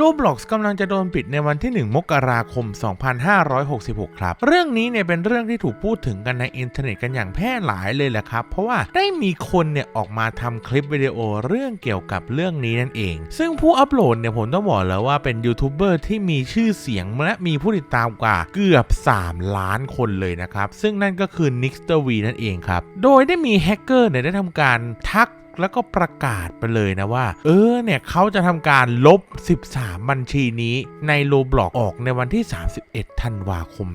รูปบล็อกกำลังจะโดนปิดในวันที่ 1 มกราคม 2566 ครับ เรื่องนี้เนี่ยเป็นเรื่องที่ถูกพูดถึงกันในอินเทอร์เน็ตกันอย่างแพร่หลายเลยแหละครับ เพราะว่าได้มีคนเนี่ยออกมาทำคลิปวิดีโอเรื่องเกี่ยวกับเรื่องนี้นั่นเอง ซึ่งผู้อัปโหลดเนี่ยผมต้องบอกแล้วว่าเป็นยูทูบเบอร์ที่มีชื่อเสียงและมีผู้ติดตามกว่าเกือบ 3 ล้านคนเลยนะครับ ซึ่งนั่นก็คือ n i x t e r V นั่นเองครับ โดยได้มีแฮกเกอร์เนี่ยได้ทำการทัก แล้วก็ประกาศไปเลยนะว่า เออเนี่ยเขาจะทำการลบ 13 บัญชีนี้ในโลบล็อกออกในวันที่ 31 ธันวาคม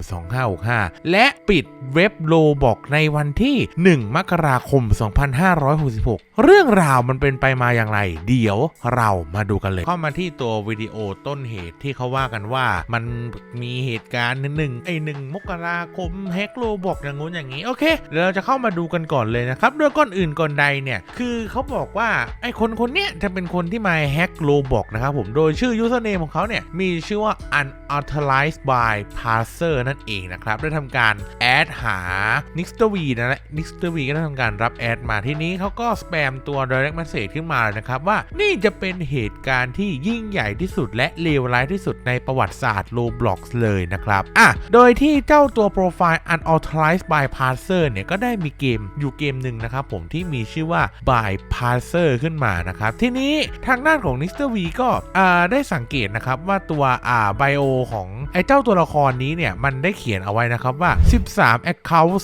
2565 และปิดเว็บโลบอกในวันที่ 1 มกราคม 2566 เรื่องราวมันเป็นไปมาอย่างไร เดี๋ยวเรามาดูกันเลย เข้ามาที่ตัววิดีโอต้นเหตุที่เขาว่ากันว่ามันมีเหตุการณ์หนึ่งไอหนึ่งมกราคมแฮกโลบอกอย่างงู้นอย่างนี้ โอเคเดี๋ยวเราจะเข้ามาดูกันก่อนเลยนะครับโดยก่อนอื่นก่อนใดเนี่ยคือเขาบอกว่าไอคนคนเนี้ยจะเป็นคนที่มาแฮกโลบอกนะครับผมโดยชื่อ username ของเขาเนี่ยมีชื่อว่า unauthorized by parser นั่นเองนะครับ ได้ทำการแอดหา n i x t v นะและ n i x t v ก็ได้ทำการรับแอดมาที่นี้เขาก็สแปมตัว direct message ขึ้นมาเลยนะครับ ว่านี่จะเป็นเหตุการณ์ที่ยิ่งใหญ่ที่สุดและเลวร้ายที่สุดในประวัติศาสตร์ Roblox เลยนะครับอะโดยที่เจ้าตัวโปรไฟล์ unauthorized by parser เนี่ยก็ได้มีเกมอยู่เกมหนึ่งนะครับผมที่มีชื่อว่า by พาเซอร์ขึ้นมานะครับ ทีนี้ทางด้านของนิสเตอร์วีก็ได้สังเกตนะครับว่าตัวไบโอของไอ้เจ้าตัวละครนี้เนี่ย มันได้เขียนเอาไว้นะครับว่า 13 accounts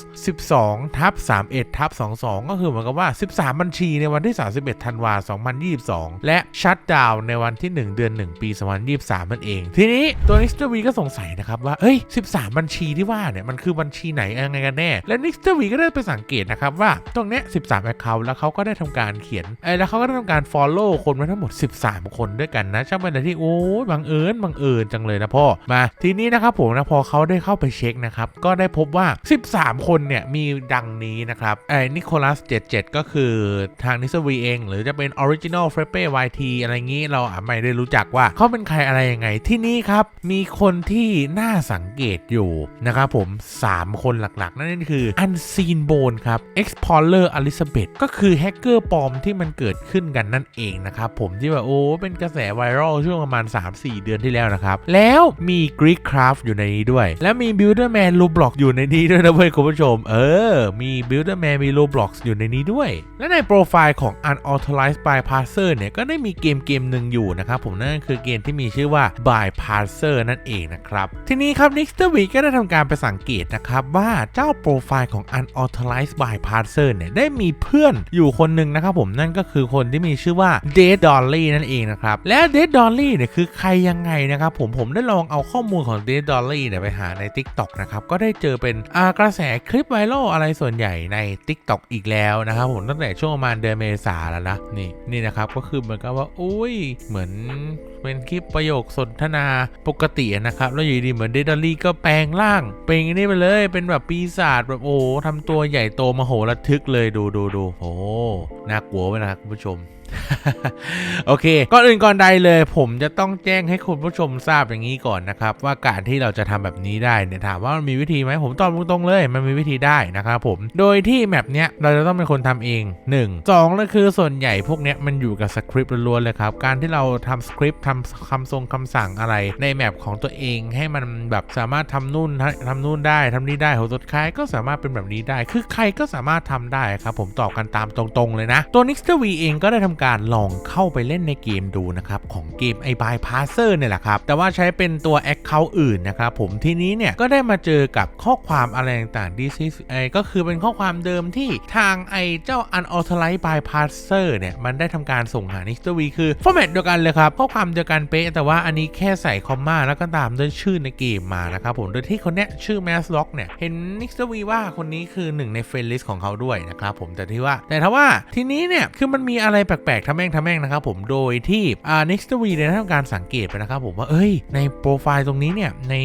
12 ทับ 31 ทับ 22 ก็คือเหมือนกับว่า 13 บัญชีในวันที่ 31 ธันวาคม2022 และชัดดาวในวันที่ 1 เดือน 1 ปี 2023 นั่นเอง ทีนี้ตัว n i x t v ก็สงสัยนะครับว่า เฮ้ย 13 บัญชีที่ว่าเนี่ยมันคือบัญชีไหนยังไงกันแน่ และ n i x t v ก็ได้ไปสังเกตนะครับว่าตรงเนี้ย 13 account แล้วเขาก็ได้ทำการเขียนไอ้แล้วเขาก็ได้ทำการ follow คนมาทั้งหมด 13 คนด้วยกันนะช่างเป็นอะไรที่โอ้ยบังเอิญบังเอิญจังเลยนะพ่อมาทีนี้นะครับผมนะพอเขาได้เข้าไปเช็คนะครับก็ได้พบว่า 13 คนเนี่ยมีดังนี้นะครับไอ้นิโคลัส77 ก็คือทางนิสวีเอง หรือจะเป็น Original f r e p e YT อะไรงี้เราอาจไม่ได้รู้จักว่าเขาเป็นใครอะไรยังไงที่นี่ครับมีคนที่น่าสังเกตอยู่นะครับผม 3 คนหลักๆ นั่นคือ Unseen Bone ครับ Explorer Elizabeth ก็คือแฮกเกอร์ปลอมที่มันเกิดขึ้นกันนั่นเองนะครับผมที่แบบโอ้เป็นกระแสไวรัลช่วงประมาณ 3-4 เดือนที่แล้วนะครับ แล้วมี r e e k Craft อยู่ในนี้ด้วย แล้วมี Builderman Roblox อยู่ในนี้ด้วยนะเว้ยคุณผู้ชม เออ มี Builderman มี Roblox อยู่ในนี้ด้วย และในโปรไฟล์ของ Unauthorized by Parser เนี่ย ก็ได้มีเกมเกมหนึ่งอยู่นะครับผมนั่นก็คือเกมที่มีชื่อว่า by Parser นั่นเองนะครับ ทีนี้ครับ Nixter w e e ก็ได้ทำการไปสังเกตนะครับว่าเจ้าโปรไฟล์ของ Unauthorized by Parser เนี่ยได้มีเพื่อนอยู่คนหนึ่งนะครับผมนั่นก็คือคนที่มีชื่อว่า Dead Dolly นั่นเองนะครับและ Dead Dolly เนี่ยคือใครยังไงนะครับผมผมได้ลองเอาข้อมูลของ Dead Dolly เนี่ยไปหาใน TikTok นะครับ ก็ได้เจอเป็นกระแสคลิปไวรัลอะไรส่วนใหญ่ใน TikTok อีกแล้วนะครับผมตั้งแต่ช่วงประมาณเดือนเมษาแล้วนะนี่นี่นะครับก็คือเหมือนกับว่าอุ้ยเหมือนเป็นคลิปประโยคสนทนาปกตินะครับ แล้วอยู่ดีเหมือนเดดอลลี่ก็แปลงร่าง เป็นอย่างนี้ไปเลยเป็นแบบปีศาจแบบโอ้ทำตัวใหญ่โตมโหระทึกเลยดูดูดูโอ้น่ากลัวไปนะครับคุณผู้ชม โอเค ก่อนอื่นก่อนใดเลย ผมจะต้องแจ้งให้คุณผู้ชมทราบอย่างนี้ก่อนนะครับ ว่าการที่เราจะทำแบบนี้ได้เนี่ยถามว่ามันมีวิธีไหมผมตอบตรงๆเลย มันมีวิธีได้นะครับผม โดยที่แมปเนี้ยเราจะต้องเป็นคนทำเอง1 2ก็คือส่วนใหญ่พวกเนี้ยมันอยู่กับสคริปต์ล้วนๆเลยครับ การที่เราทำสคริปต์ทำคำทรงคำสั่งอะไรในแมปของตัวเองให้มันแบบสามารถทำนู่นทำนู่นได้ทำนี่ได้โหสุดท้ายก็สามารถเป็นแบบนี้ได้ คือใครก็สามารถทำได้ครับผมตอบกันตามตรงๆเลยนะ ตัว Nixter V เองก็ได้ทำการลองเข้าไปเล่นในเกมดูนะครับของเกมไอบายพาเซอร์เนี่ยแหละครับ แต่ว่าใช้เป็นตัว Account อื่นนะครับผมทีนี้เนี่ยก็ได้มาเจอกับข้อความอะไรต่างๆ this is ไอก็คือเป็นข้อความเดิมที่ทางไอเจ้า unauthorized bypasser เนี่ยมันได้ทำการส่งหา Nixter V คือ format เดียวกันเลยครับ ข้อความเดียวกันเป๊ะ แต่ว่าอันนี้แค่ใส่คอมมาแล้วก็ตามด้วยชื่อในเกมมานะครับผมโดยที่คนเนี้ยชื่อ Mass Lock เนี่ยเห็น Nixter V ว่าคนนี้คือหนึ่งใน friend list ของเขาด้วยนะครับผมแต่ที่ว่าแต่ถ้าว่าทีนี้เนี่ยคือมันมีอะไรแปลกๆทำแม่งทำแม่งนะครับผมโดยที่อ่า Next V เนี่ยได้ทำการสังเกตไปนะครับผมว่าเอ้ยในโปรไฟล์ตรงนี้เนี่ยใน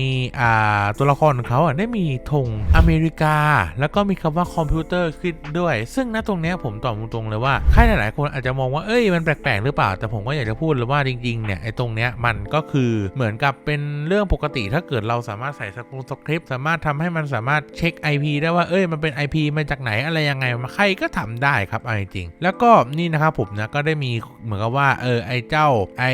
อ่าตัวละครของเขาอะได้มีธงอเมริกา แล้วก็มีคำว่าคอมพิวเตอร์ขึ้นด้วย ซึ่งณตรงเนี้ยผมตอบตรงๆเลยว่าใครหลายๆคนอาจจะมองว่าเอ้ยมันแปลกๆหรือเปล่า แต่ผมก็อยากจะพูดเลยว่าจริงๆเนี่ยไอ้ตรงเนี้ยมันก็คือเหมือนกับเป็นเรื่องปกติถ้าเกิดเราสามารถใส่สกงสคริปต์สามารถทำให้มันสามารถเช็ค IP ได้ว่าเอ้ยมันเป็น IP มาจากไหนอะไรยังไงใครก็ทำได้ครับเอาจริงแล้วก็นี่นะครับผมนะก็ได้มีเหมือนกับว่าเออไอเจ้าไอ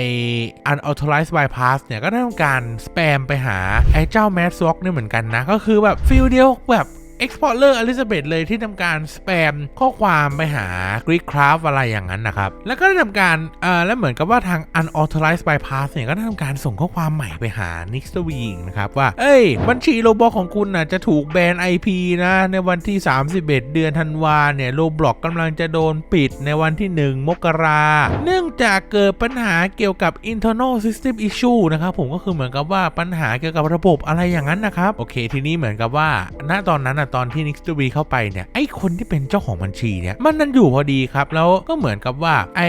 unauthorized bypass เนี่ยก็ได้ทำการสแปมไปหาไอเจ้า m a d s w a l k เนี่ยเหมือนกันนะ ก็คือแบบฟิลเดียวแบบ Explorer Elizabeth เลยที่ทำการสแปมข้อความไปหา Greek Craft อะไรอย่างนั้นนะครับ แล้วก็ได้ทำการเอ่อแล้วเหมือนกับว่าทาง unauthorized bypass เนี่ยก็ได้ทำการส่งข้อความใหม่ไปหา Nix t w i n g นะครับ ว่า เอ้ย บัญชีโลบอกของคุณน่ะจะถูกแบน IP นะ ในวันที่ 31 เดือนธันวาเนี่ยโลบล็อกกำลังจะโดนปิดในวันที่ 1 มกราเนื่องจากเกิดปัญหาเกี่ยวกับ internal system issue นะครับผมก็คือเหมือนกับว่าปัญหาเกี่ยวกับระบบอะไรอย่างนั้นนะครับโอเค ทีนี้เหมือนกับว่าณตอนนั้นอะตอนที่ Nix t v เข้าไปเนี่ยไอคนที่เป็นเจ้าของบัญชีเนี่ยมันนั่นอยู่พอดีครับแล้วก็เหมือนกับว่าไอ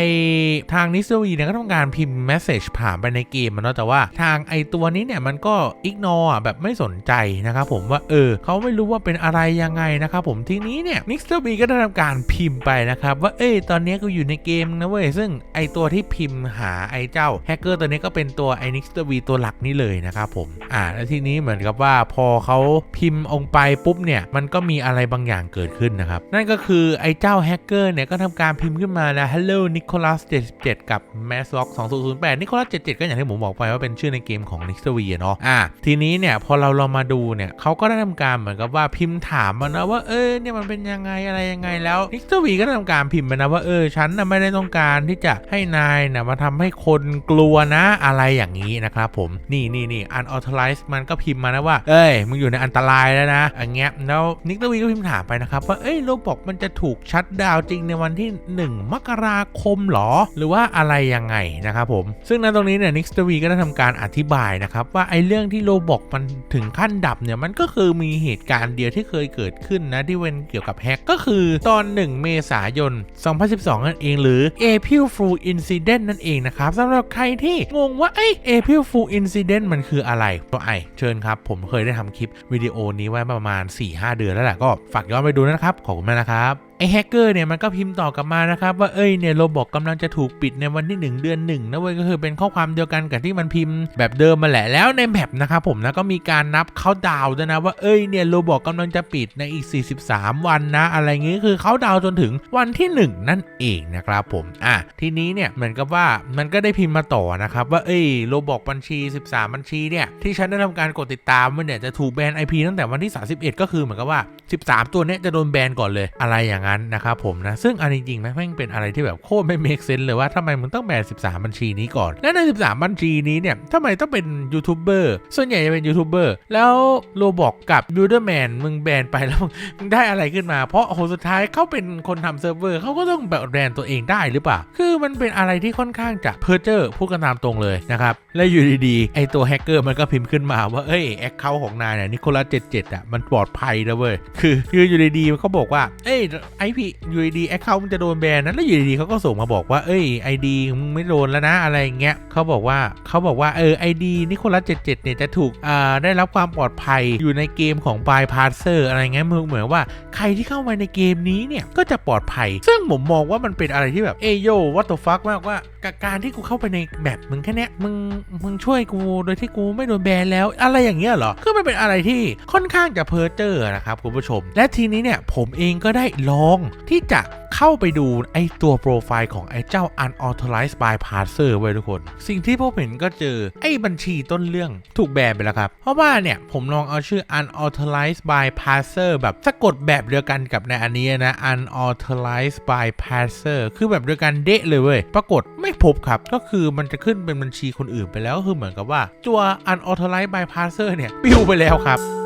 ทาง Nix t v เนี่ยก็ต้องการพิมพ์ message ผ่านไปในเกมมันเนาะแต่ว่าทางไอตัวนี้เนี่ยมันก็ ignore อะแบบไม่สนใจนะครับผมว่าเออเขาไม่รู้ว่าเป็นอะไรยังไงนะครับผมทีนี้เนี่ย Nix t v ก็ได้ทำการพิมพ์ไปนะครับว่าเอ้ยตอนนี้กูอยู่ในเกมนะเว้ยซึ่งไอตัวที่พิมพ์หาไอเจ้าแฮกเกอร์ตัวนี้ก็เป็นตัวไอ Nix t v ตัวหลักนี่เลยนะครับผมอ่าแล้วทีนี้เหมือนกับว่าพอเขาพิมพ์องไปปุ๊บเนี่ยมันก็มีอะไรบางอย่างเกิดขึ้นนะครับ นั่นก็คือไอ้เจ้าแฮกเกอร์เนี่ยก็ทำการพิมพ์ขึ้นมานะ Hello Nicholas 77 กับ m a s l o c k 2008 Nicholas 77 ก็อย่างที่ผมบอกไปว่าเป็นชื่อในเกมของ n i x t v เนาะอะทีนี้เนี่ยพอเราเรามาดูเนี่ยเขาก็ได้ทำการเหมือนกับว่าพิมพ์ถามมานะว่าเออเนี่ยมันเป็นยังไงอะไรยังไงแล้ว n i x t v ก็ได้ทำการพิมพ์มานะว่าเออฉันนะไม่ได้ต้องการที่จะให้นายนะมาทำให้คนกลัวนะอะไรอย่างนี้นะครับผมนี่นี่นี่ unauthorized มันก็พิมพ์มานะว่า เอ้ยมึงอยู่ในอันตรายแล้วนะอย่างเงี้ยแล้วนิกตวีก็พิมพ์ถามไปนะครับว่าเอ้ยโรบอกมันจะถูกชัดดาวจริงในวันที่ 1 มกราคมหรอ หรือว่าอะไรยังไงนะครับผม ซึ่งในตรงนี้เนี่ยนิกตวีก็ได้ทำการอธิบายนะครับว่าไอ้เรื่องที่โรบอกมันถึงขั้นดับเนี่ยมันก็คือมีเหตุการณ์เดียวที่เคยเกิดขึ้นนะที่เป็นเกี่ยวกับแฮกก็คือตอน 1 เมษายน 2012 นั่นเองหรือ April Fool Incident นั่นเองนะครับสำหรับใครที่งงว่าไอ้ April Fool Incident มันคืออะไรก็ไอเชิญครับ ผมเคยได้ทำคลิปวิดีโอนี้ไว้ประมาณ4-5เดือนแล้วแหละก็ฝากย้อนไปดูนะครับ ขอบคุณมากนะครับ ไอ้แฮกเกอร์เนี่ยมันก็พิมพ์ต่อกลับมานะครับว่าเอ้ยเนี่ยโรบอกกำลังจะถูกปิดในวันที่ 1 เดือน1นะเว้ยก็คือเป็นข้อความเดียวกันกับที่มันพิมพ์แบบเดิมมาแหละแล้วในแมปนะครับผมนะก็มีการนับเขาดาวน์ด้วยนะว่าเอ้ยเนี่ยโรบอกกำลังจะปิดในอีก 43 วันนะ อะไรเงี้คือเขาดาวจนถึงวันที่ 1 นั่นเองนะครับผมอะทีนี้เนี่ยเหมือนกับว่ามันก็ได้พิมพ์มาต่อนะครับว่าเอ้ยโรบอกบัญชี 13 บัญชีเนี่ยที่ฉันได้ทำการกดติดตามมันเนี่ยจะถูกแบน IP ตั้งแต่วันที่ 31 ก็คือเหมือนกับว่า 13 ตัวเนี้ยจะโดนแบนก่อนเลยอะไรอย่างนั้นนะครับผมนะซึ่งอันจริงๆนะแม่งเป็นอะไรที่แบบโคตรไม่ make sense เลยว่าทำไมมึงต้องแบน13 บัญชีนี้ก่อนและใน 13 บัญชีนี้เนี่ยทำไมต้องเป็นยูทูบเบอร์ส่วนใหญ่จะเป็นยูทูบเบอร์แล้วโรบอกกับยูเดอร์แมนมึงแบนไปแล้วมึงได้อะไรขึ้นมา เพราะโหสุดท้ายเขาเป็นคนทำเซิร์ฟเวอร์เขาก็ต้องแบบแบนตัวเองได้หรือเปล่า คือมันเป็นอะไรที่ค่อนข้างจะเพอร์เจอร์พูดกันตามตรงเลยนะครับและอยู่ดีๆไอตัวแฮกเกอร์มันก็พิมพ์ขึ้นมาว่าเอ้ยแอคเคาท์ของนายเนี่ยนิโคลัส77อะมันปลอดภัยนะเว้ยคือคืออยู่ดีๆมันก็บอกว่าเอ้ยไอพีอยู่ดีๆแอคเคาท์มันจะโดนแบนนะแล้วอยู่ดีๆเขาก็ส่งมาบอกว่าเอ้ยไอดีมึงไม่โดนแล้วนะอะไรเงี้ยเขาบอกว่าเขาบอกว่าเออไอดีนิโคลัส77เนี่ยจะถูกอ่าได้รับความปลอดภัยอยู่ในเกมของบายพาร์เซอร์อะไรเงี้ยมึงเหมือนว่าใครที่เข้ามาในเกมนี้เนี่ยก็จะปลอดภัย ซึ่งผมมองว่ามันเป็นอะไรที่แบบเอโยวัตถุฟักมากว่า กับการที่กูเข้าไปในแบบมึงแค่เนี้ยมึงมึงช่วยกูโดยที่กูไม่โดนแบนแล้ว อะไรอย่างเงี้ยเหรอคือมันเป็นอะไรที่ค่อนข้างจะเพอเจอร์นะครับคุณผู้ชม และทีนี้เนี่ยผมเองก็ได้ลองที่จะ เข้าไปดูไอตัวโปรไฟล์ของไอเจ้า unauthorized bypasser ไว้ทุกคน สิ่งที่ผมเห็นก็เจอไอบัญชีต้นเรื่องถูกแบนไปแล้วครับ เพราะว่าเนี่ย ผมลองเอาชื่อ unauthorized bypasser แบบสะกดแบบเดียวกันกับในอันนี้นะ unauthorized bypasser คือแบบเดียวกันเดะเลยเว้ย ปรากฏไม่พบครับ ก็คือมันจะขึ้นเป็นบัญชีคนอื่นไปแล้วก็คือเหมือนกับว่าตัว unauthorized bypasser เนี่ยปิวไปแล้วครับ